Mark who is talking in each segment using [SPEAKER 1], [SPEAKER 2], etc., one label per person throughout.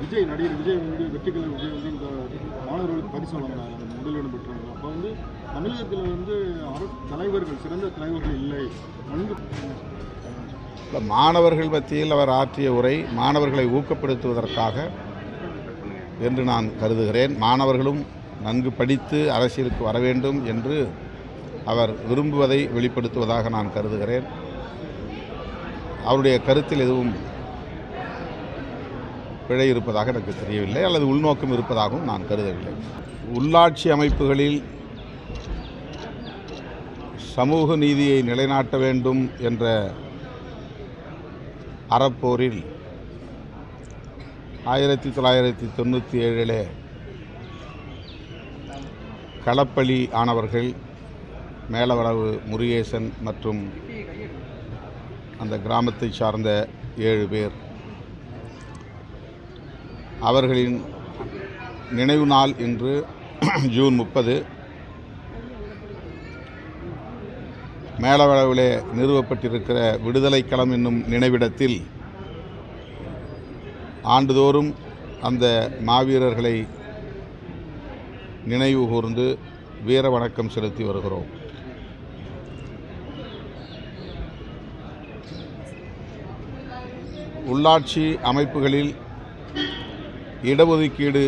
[SPEAKER 1] விஜய் நடிகர் விஜய் வந்து வெற்றிக்கலை விஜய் வந்து இந்த மாணவர்களுக்கு பரிசு வழங்கினாங்க அந்த முதலிடம் பெற்றாங்க அப்போ வந்து தமிழகத்தில் வந்து அரசு தலைவர்கள் சிறந்த தலைவர்கள் இல்லை. நன்கு
[SPEAKER 2] மாணவர்கள் மத்தியில் அவர் ஆற்றிய உரை மாணவர்களை ஊக்கப்படுத்துவதற்காக என்று நான் கருதுகிறேன். மாணவர்களும் நன்கு படித்து அரசியலுக்கு வர வேண்டும் என்று அவர் விரும்புவதை வெளிப்படுத்துவதாக நான் கருதுகிறேன். அவருடைய கருத்தில் எதுவும் பிழை இருப்பதாக எனக்கு தெரியவில்லை அல்லது உள்நோக்கம் இருப்பதாகவும் நான் கருதவில்லை. உள்ளாட்சி அமைப்புகளில் சமூக நீதியை நிலைநாட்ட வேண்டும் என்ற அறப்போரில் ஆயிரத்தி தொள்ளாயிரத்தி தொண்ணூற்றி ஏழிலே களப்பலி ஆனவர்கள் மேலவரவு முருகேசன் மற்றும் அந்த கிராமத்தை சார்ந்த ஏழு பேர் அவர்களின் நினைவு நாள் இன்று ஜூன் முப்பது. மேலவளவிலே நிறுவப்பட்டிருக்கிற விடுதலைக்களம் என்னும் நினைவிடத்தில் ஆண்டுதோறும் அந்த மாவீரர்களை நினைவு கூர்ந்து வீர வணக்கம் செலுத்தி வருகிறோம். உள்ளாட்சி அமைப்புகளில் இடஒதுக்கீடு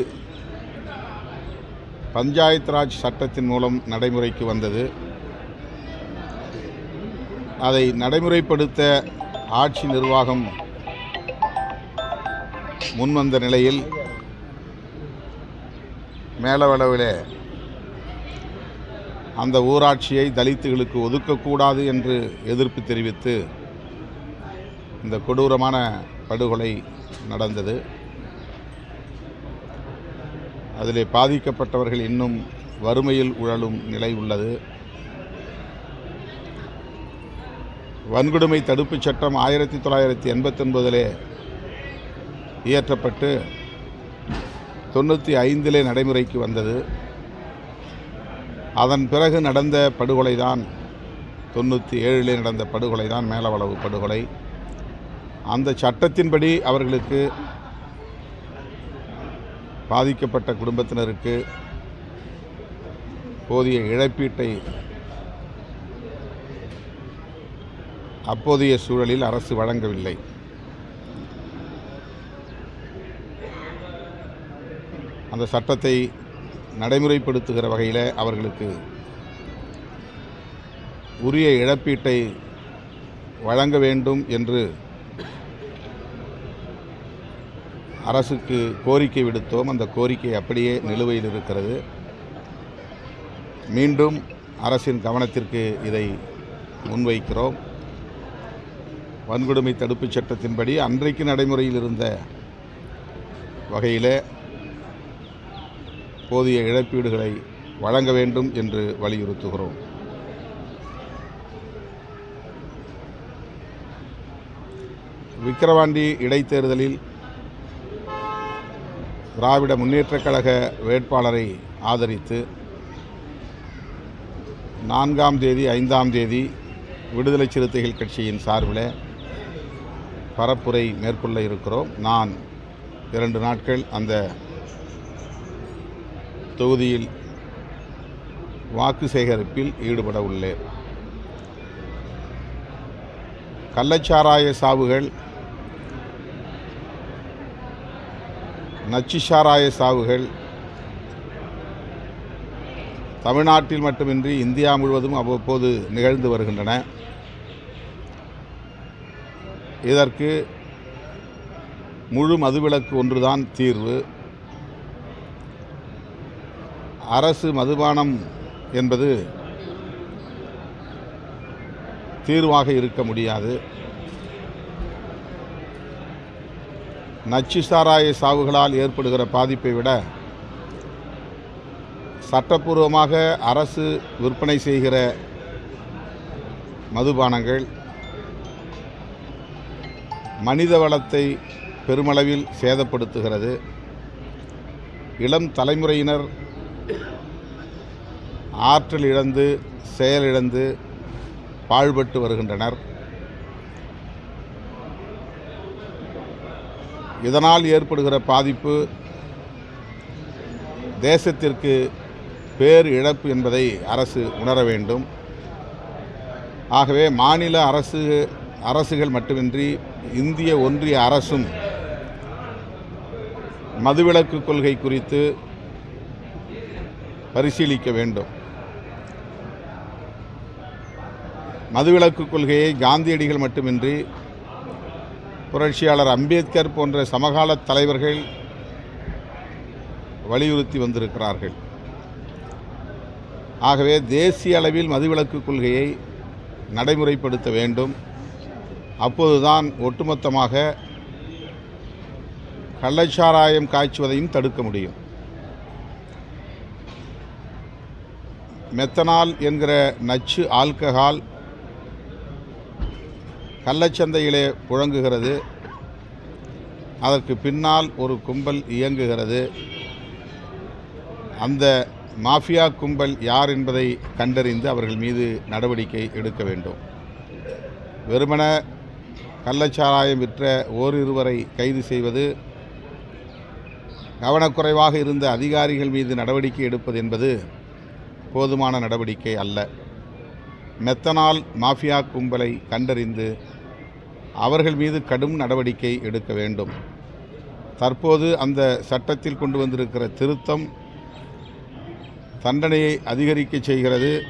[SPEAKER 2] பஞ்சாயத் ராஜ் சட்டத்தின் மூலம் நடைமுறைக்கு வந்தது. அதை நடைமுறைப்படுத்த ஆட்சி நிர்வாகம் முன்வந்த நிலையில் மேலவளவில் அந்த ஊராட்சியை தலித்துகளுக்கு ஒதுக்கக்கூடாது என்று எதிர்ப்பு தெரிவித்து இந்த கொடூரமான படுகொலை நடந்தது. அதிலே பாதிக்கப்பட்டவர்கள் இன்னும் வறுமையில் உழலும் நிலை உள்ளது. வன்கொடுமை தடுப்புச் சட்டம் ஆயிரத்தி தொள்ளாயிரத்தி எண்பத்தொன்பதிலே இயற்றப்பட்டு தொண்ணூற்றி ஐந்திலே நடைமுறைக்கு வந்தது. அதன் பிறகு நடந்த படுகொலை தான் தொண்ணூற்றி ஏழிலே நடந்த படுகொலை தான் மேலவளவு படுகொலை. அந்த சட்டத்தின்படி அவர்களுக்கு பாதிக்கப்பட்ட குடும்பத்தினருக்கு போதிய இழப்பீட்டை அப்போதைய சூழலில் அரசு வழங்கவில்லை. அந்த சட்டத்தை நடைமுறைப்படுத்துகிற வகையில் அவர்களுக்கு உரிய இழப்பீட்டை வழங்க வேண்டும் என்று அரசுக்கு கோரிக்கை விடுத்தோம். அந்த கோரிக்கை அப்படியே நிலுவையில் இருக்கிறது. மீண்டும் அரசின் கவனத்திற்கு இதை முன்வைக்கிறோம். வன்கொடுமை தடுப்புச் சட்டத்தின்படி அன்றைக்கு நடைமுறையில் இருந்த வகையில் போதிய இழப்பீடுகளை வழங்க வேண்டும் என்று வலியுறுத்துகிறோம். விக்கிரவாண்டி இடைத்தேர்தலில் திராவிட முன்னேற்றக் கழக வேட்பாளரை ஆதரித்து நான்காம் தேதி ஐந்தாம் தேதி விடுதலை சிறுத்தைகள் கட்சியின் சார்பில் பரப்புரை மேற்கொள்ள இருக்கிறோம். நான் இரண்டு நாட்கள் அந்த தொகுதியில் வாக்கு சேகரிப்பில் ஈடுபட உள்ளேன். கள்ளச்சாராய சாவுகள் நச்சுசாராய சாவுகள். தமிழ்நாட்டில் மட்டுமின்றி இந்தியா முழுவதும் அவ்வப்போது நிகழ்ந்து வருகின்றன. இதற்கு முழு மதுவிலக்கு ஒன்றுதான் தீர்வு. அரசு மதுபானம் என்பது தீர்வாக இருக்க முடியாது. நச்சு சாராய சாவுகளால் ஏற்படுகிற பாதிப்பை விட சட்டப்பூர்வமாக அரசு விற்பனை செய்கிற மதுபானங்கள் மனித வளத்தை பெருமளவில் சேதப்படுத்துகிறது. இளம் தலைமுறையினர் ஆற்றல் இழந்து செயலிழந்து பாழ்பட்டு வருகின்றனர். இதனால் ஏற்படுகிற பாதிப்பு தேசத்திற்கு பேர் இழப்பு என்பதை அரசு உணர வேண்டும். ஆகவே மாநில அரசு அரசுகள் மட்டுமின்றி இந்திய ஒன்றிய அரசும் மதுவிலக்கு கொள்கை குறித்து பரிசீலிக்க வேண்டும். மதுவிலக்கு கொள்கையை காந்தியடிகள் மட்டுமின்றி புரட்சியாளர் அம்பேத்கர் போன்ற சமகால தலைவர்கள் வலியுறுத்தி வந்திருக்கிறார்கள். ஆகவே தேசிய அளவில் மதுவிலக்கு கொள்கையை நடைமுறைப்படுத்த வேண்டும். அப்போதுதான் ஒட்டுமொத்தமாக கள்ளச்சாராயம் காய்ச்சுவதையும் தடுக்க முடியும். மெத்தனால் என்கிற நச்சு ஆல்கஹால் கள்ளச்சந்தையிலே புழங்குகிறது. அதற்கு பின்னால் ஒரு கும்பல் இயங்குகிறது. அந்த மாஃபியா கும்பல் யார் என்பதை கண்டறிந்து அவர்கள் மீது நடவடிக்கை எடுக்க வேண்டும். வெறுமன கள்ளச்சாராயம் விற்ற ஓரிருவரை கைது செய்வது கவனக்குறைவாக இருந்த அதிகாரிகள் மீது நடவடிக்கை எடுப்பது என்பது போதுமான நடவடிக்கை அல்ல. மெத்தனால் மாஃபியா கும்பலை கண்டறிந்து அவர்கள் மீது கடும் நடவடிக்கை எடுக்க வேண்டும். தற்போது அந்த சட்டத்தில் கொண்டு வந்திருக்கிற திருத்தம் தண்டனையை அதிகரிக்க செய்கிறது.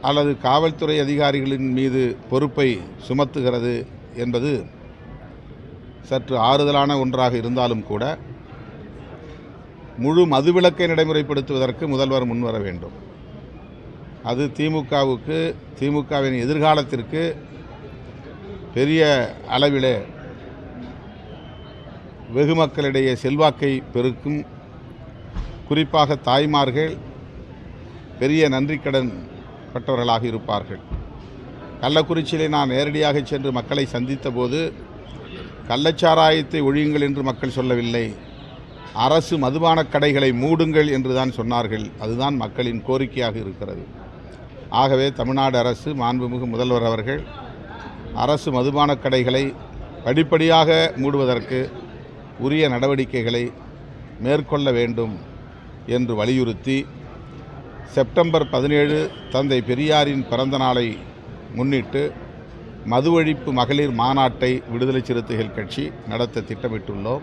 [SPEAKER 2] அல்லது காவல்துறை அதிகாரிகளின் மீது பொறுப்பை சுமத்துகிறது என்பது சற்று ஆறுதலான ஒன்றாக இருந்தாலும் கூட முழு மதுவிலக்கை நடைமுறைப்படுத்துவதற்கு முதல்வர் முன்வர வேண்டும். அது திமுகவுக்கு திமுகவின் எதிர்காலத்திற்கு பெரிய அளவிலே வெகு மக்களிடையே செல்வாக்கை பெருக்கும். குறிப்பாக தாய்மார்கள் பெரிய நன்றிக்கடன் பட்டவர்களாக இருப்பார்கள். கள்ளக்குறிச்சியிலே நான் நேரடியாக சென்று மக்களை சந்தித்த போது கள்ளச்சாராயத்தை ஒழியுங்கள் என்று மக்கள் சொல்லவில்லை. அரசு மதுபானக் கடைகளை மூடுங்கள் என்று தான் சொன்னார்கள். அதுதான் மக்களின் கோரிக்கையாக இருக்கிறது. ஆகவே தமிழ்நாடு அரசு மாண்புமிகு முதல்வர் அவர்கள் அரசு மதுபானக் கடைகளை படிப்படியாக மூடுவதற்கு உரிய நடவடிக்கைகளை மேற்கொள்ள வேண்டும் என்று வலியுறுத்தி செப்டம்பர் பதினேழு தந்தை பெரியாரின் பிறந்த நாளை முன்னிட்டு மது ஒழிப்பு மகளிர் மாநாட்டை விடுதலை சிறுத்தைகள் கட்சி நடத்த திட்டமிட்டுள்ளோம்.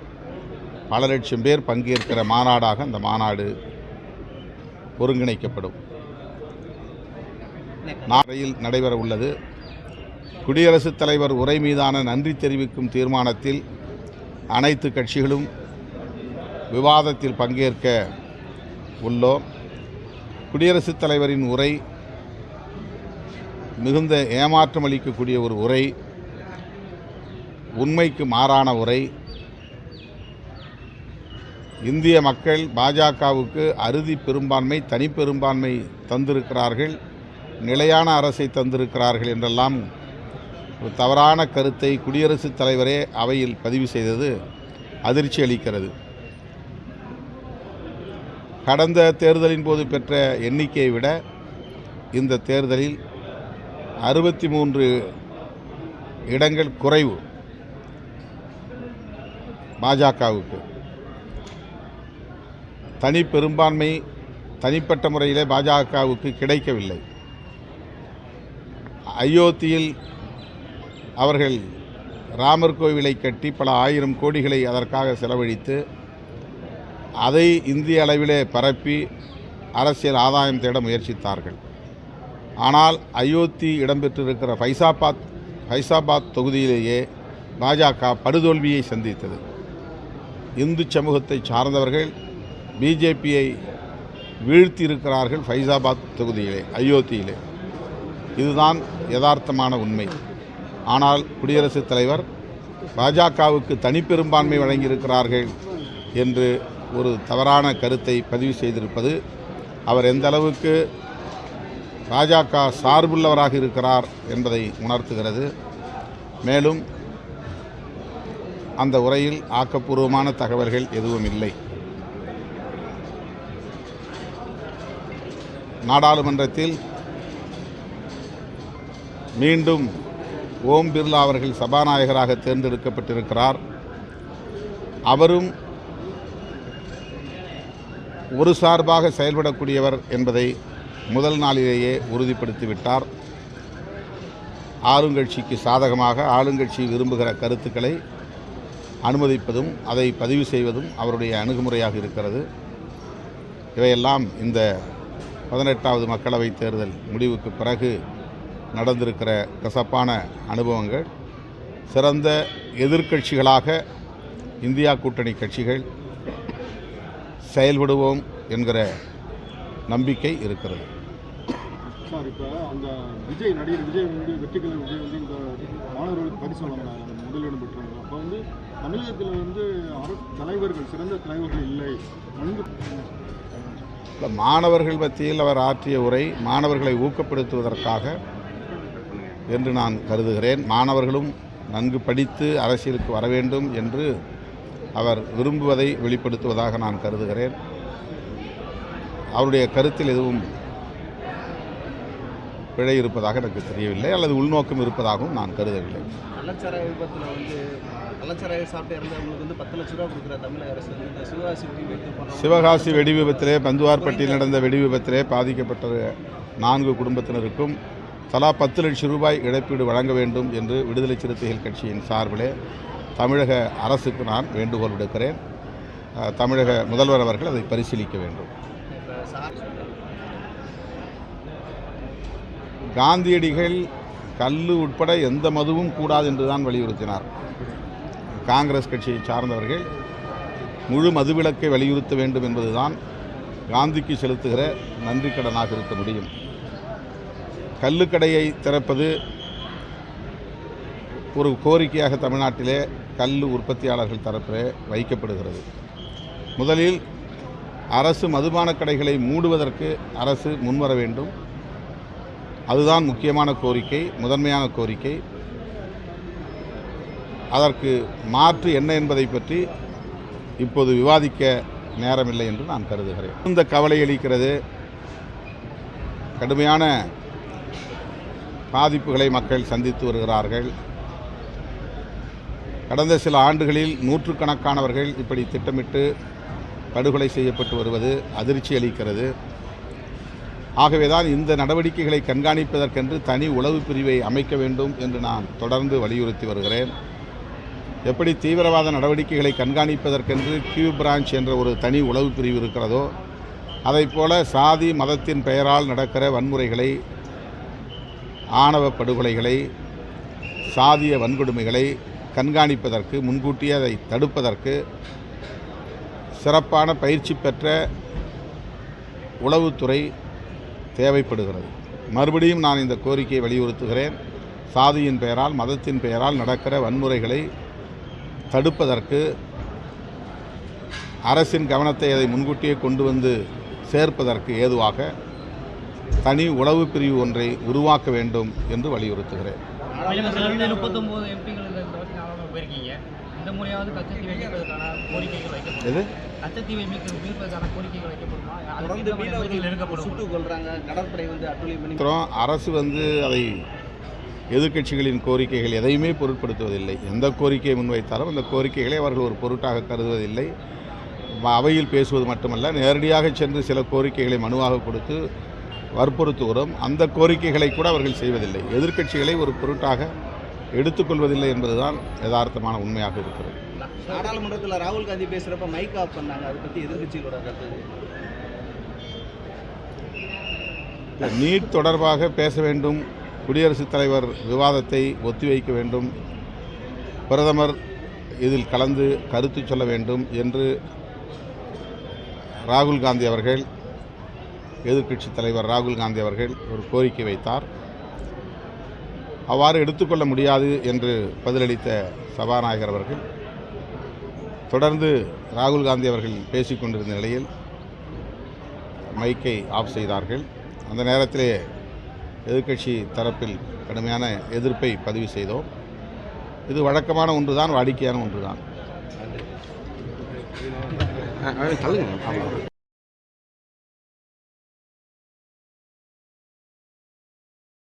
[SPEAKER 2] பல லட்சம் பேர் பங்கேற்கிற மாநாடாக அந்த மாநாடு ஒருங்கிணைக்கப்படும். நாளையில் நடைபெற உள்ளது குடியரசுத் தலைவர் உரை மீதான நன்றி தெரிவிக்கும் தீர்மானத்தில் அனைத்து கட்சிகளும் விவாதத்தில் பங்கேற்க உள்ளோம். குடியரசுத் தலைவரின் உரை மிகுந்த ஏமாற்றம் அளிக்கக்கூடிய ஒரு உரை உண்மைக்கு மாறான உரை. இந்திய மக்கள் பாஜகவுக்கு அறுதி பெரும்பான்மை தனிப்பெரும்பான்மை தந்திருக்கிறார்கள் நிலையான அரசை தந்திருக்கிறார்கள் என்றெல்லாம் ஒரு தவறான கருத்தை குடியரசுத் தலைவரே அவையில் பதிவு செய்தது அதிர்ச்சி அளிக்கிறது. கடந்த தேர்தலின் போது பெற்ற எண்ணிக்கையை விட இந்த தேர்தலில் அறுபத்தி மூன்று இடங்கள் குறைவு பாஜகவுக்கு. தனி பெரும்பான்மை தனிப்பட்ட முறையிலே பாஜகவுக்கு கிடைக்கவில்லை. அயோத்தியில் அவர்கள் ராமர் கோவிலை கட்டி பல ஆயிரம் கோடிகளை அதற்காக செலவழித்து அதை இந்திய அளவிலே பரப்பி அரசியல் ஆதாயம் தேட முயற்சித்தார்கள். ஆனால் அயோத்தி இடம்பெற்றிருக்கிற ஃபைசாபாத் ஃபைசாபாத் தொகுதியிலேயே பாஜக படுதோல்வியை சந்தித்தது. இந்து சமூகத்தை சார்ந்தவர்கள் பிஜேபியை வீழ்த்தியிருக்கிறார்கள் ஃபைசாபாத் தொகுதியிலே அயோத்தியிலே. இதுதான் யதார்த்தமான உண்மை. ஆனால் குடியரசுத் தலைவர் பாஜகவுக்கு தனிப்பெரும்பான்மை வழங்கியிருக்கிறார்கள் என்று ஒரு தவறான கருத்தை பதிவு செய்திருப்பது அவர் எந்த அளவுக்கு பாஜக சார்புள்ளவராக இருக்கிறார் என்பதை உணர்த்துகிறது. மேலும் அந்த உரையில் ஆக்கப்பூர்வமான தகவல்கள் எதுவும் இல்லை. நாடாளுமன்றத்தில் மீண்டும் ஓம் பிர்லா அவர்கள் சபாநாயகராக தேர்ந்தெடுக்கப்பட்டிருக்கிறார். அவரும் ஒரு சார்பாக செயல்படக்கூடியவர் என்பதை முதல் நாளிலேயே உறுதிப்படுத்திவிட்டார். ஆளுங்கட்சிக்கு சாதகமாக ஆளுங்கட்சி விரும்புகிற கருத்துக்களை அனுமதிப்பதும் அதை பதிவு செய்வதும் அவருடைய அணுகுமுறையாக இருக்கிறது. இவையெல்லாம் இந்த பதினெட்டாவது மக்களவைத் தேர்தல் முடிவுக்கு பிறகு நடந்திருக்கிற கசப்பான அனுபவங்கள் சிறந்த எதிர்க்கட்சிகளாக இந்தியா கூட்டணி கட்சிகள் செயல்படுவோம் என்கிற நம்பிக்கை இருக்கிறது.
[SPEAKER 1] சார் இப்போ அந்த விஜய் நடிகர் விஜய் வெற்றிக்கலை விஜய் வந்து இந்த மாணவர்களுக்கு பரிசு முதலிடம் பெற்றவங்க அப்போ வந்து தமிழகத்தில் வந்து தலைவர்கள் சிறந்த தலைவர்கள் இல்ல,
[SPEAKER 2] மாணவர்கள் மத்தியில் அவர் ஆற்றிய உரை மாணவர்களை ஊக்கப்படுத்துவதற்காக என்று நான் கருதுகிறேன். மாணவர்களும் நன்கு படித்து அரசியலுக்கு வர வேண்டும் என்று அவர் விரும்புவதை வெளிப்படுத்துவதாக நான் கருதுகிறேன். அவருடைய கருத்தில் எதுவும் பிழை இருப்பதாக எனக்கு தெரியவில்லை. அல்லது உள்நோக்கம் இருப்பதாகவும் நான் கருதவில்லை.
[SPEAKER 3] கள்ளச்சாராய விபத்தில் வந்து கள்ளச்சாராயம் சாப்பிட்டு இறந்தவங்களுக்கு வந்து பத்து லட்ச ரூபா கொடுக்குற தமிழக அரசு வந்து இந்த சிவகாசி
[SPEAKER 2] சிவகாசி வெடி விபத்திலே பந்துவார்பட்டியில் நடந்த வெடி விபத்திலே பாதிக்கப்பட்ட நான்கு குடும்பத்தினருக்கும் தலா பத்து லட்சம் ரூபாய் இழப்பீடு வழங்க வேண்டும் என்று விடுதலை சிறுத்தைகள் கட்சியின் சார்பிலே தமிழக அரசுக்கு நான் வேண்டுகோள் விடுக்கிறேன். தமிழக முதல்வர் அவர்கள் அதை பரிசீலிக்க வேண்டும். காந்தியடிகள் கல்லு உட்பட எந்த மதுவும் கூடாது என்று தான் வலியுறுத்தினார். காங்கிரஸ் கட்சியை சார்ந்தவர்கள் முழு மதுவிலக்கை வலியுறுத்த வேண்டும் என்பதுதான் காந்திக்கு செலுத்துகிற நன்றி கடனாக இருக்க முடியும். கல்லுக்கடையை திறப்பது ஒரு கோரிக்கையாக தமிழ்நாட்டிலே கல் உற்பத்தியாளர்கள் தரப்பிலே வைக்கப்படுகிறது. முதலில் அரசு மதுபான கடைகளை மூடுவதற்கு அரசு முன்வர வேண்டும். அதுதான் முக்கியமான கோரிக்கை முதன்மையான கோரிக்கை. அதற்கு மாற்று என்ன என்பதை பற்றி இப்போது விவாதிக்க நேரமில்லை என்று நான் கருதுகிறேன். இந்த கவலை அளிக்கிறது கடுமையான பாதிப்புகளை மக்கள் சந்தித்து வருகிறார்கள். கடந்த சில ஆண்டுகளில் நூற்றுக்கணக்கானவர்கள் இப்படி திட்டமிட்டு படுகொலை செய்யப்பட்டு வருவது அதிர்ச்சி அளிக்கிறது. ஆகவேதான் இந்த நடவடிக்கைகளை கண்காணிப்பதற்கென்று தனி உளவு பிரிவை அமைக்க வேண்டும் என்று நான் தொடர்ந்து வலியுறுத்தி வருகிறேன். எப்படி தீவிரவாத நடவடிக்கைகளை கண்காணிப்பதற்கென்று கியூ பிரான்ச் என்ற ஒரு தனி உளவு பிரிவு இருக்கிறதோ அதைப் போல சாதி மதத்தின் பெயரால் நடக்கிற வன்முறைகளை ஆணவ படுகொலைகளை சாதிய வன்கொடுமைகளை கண்காணிப்பதற்கு முன்கூட்டியே அதை தடுப்பதற்கு சிறப்பான பயிற்சி பெற்ற உளவுத்துறை தேவைப்படுகிறது. மறுபடியும் நான் இந்த கோரிக்கையை வலியுறுத்துகிறேன். சாதியின் பெயரால் மதத்தின் பெயரால் நடக்கிற வன்முறைகளை தடுப்பதற்கு அரசின் கவனத்தை அதை முன்கூட்டியே கொண்டு வந்து சேர்ப்பதற்கு ஏதுவாக தனி உளவு பிரிவு ஒன்றை உருவாக்க வேண்டும் என்று வலியுறுத்துகிறேன். எது?
[SPEAKER 4] கச்சத்தீவை
[SPEAKER 2] அரசு வந்து அதை எதிர்க்கட்சிகளின் கோரிக்கைகள் எதையுமே பொருட்படுத்துவதில்லை. எந்த கோரிக்கையை முன்வைத்தாலும் அந்த கோரிக்கைகளை அவர்கள் ஒரு பொருட்டாக கருதுவதில்லை. அவையில் பேசுவது மட்டுமல்ல நேரடியாக சென்று சில கோரிக்கைகளை மனுவாக கொடுத்து வற்புறுத்துகிறோம். அந்த கோரிக்கைகளை கூட அவர்கள் செய்வதில்லை. எதிர்க்கட்சிகளை ஒரு பொருட்டாக எடுத்துக்கொள்வதில்லை என்பதுதான் யதார்த்தமான உண்மையாக இருக்கிறது.
[SPEAKER 3] நாடாளுமன்றத்தில் ராகுல் காந்தி பேசுறப்ப மைக் ஆஃப் பண்ணாங்க. அதை பத்தி எதிர்கட்சிகளோட கருத்து
[SPEAKER 2] நீட் தொடர்பாக பேச வேண்டும். குடியரசுத் தலைவர் விவாதத்தை ஒத்திவைக்க வேண்டும். பிரதமர் இதில் கலந்து கருத்து சொல்ல வேண்டும் என்று ராகுல் காந்தி அவர்கள் எதிர்க்கட்சித் தலைவர் ராகுல் காந்தி அவர்கள் ஒரு கோரிக்கை வைத்தார். அவ்வாறு எடுத்துக்கொள்ள முடியாது என்று பதிலளித்த சபாநாயகர் அவர்கள் தொடர்ந்து ராகுல் காந்தி அவர்கள் பேசிக்கொண்டிருந்த நிலையில் மைக்கை ஆஃப் செய்தார்கள். அந்த நேரத்திலே எதிர்க்கட்சி தரப்பில் கடுமையான எதிர்ப்பை பதிவு செய்தோம். இது வழக்கமான ஒன்றுதான் வாடிக்கையான ஒன்றுதான்.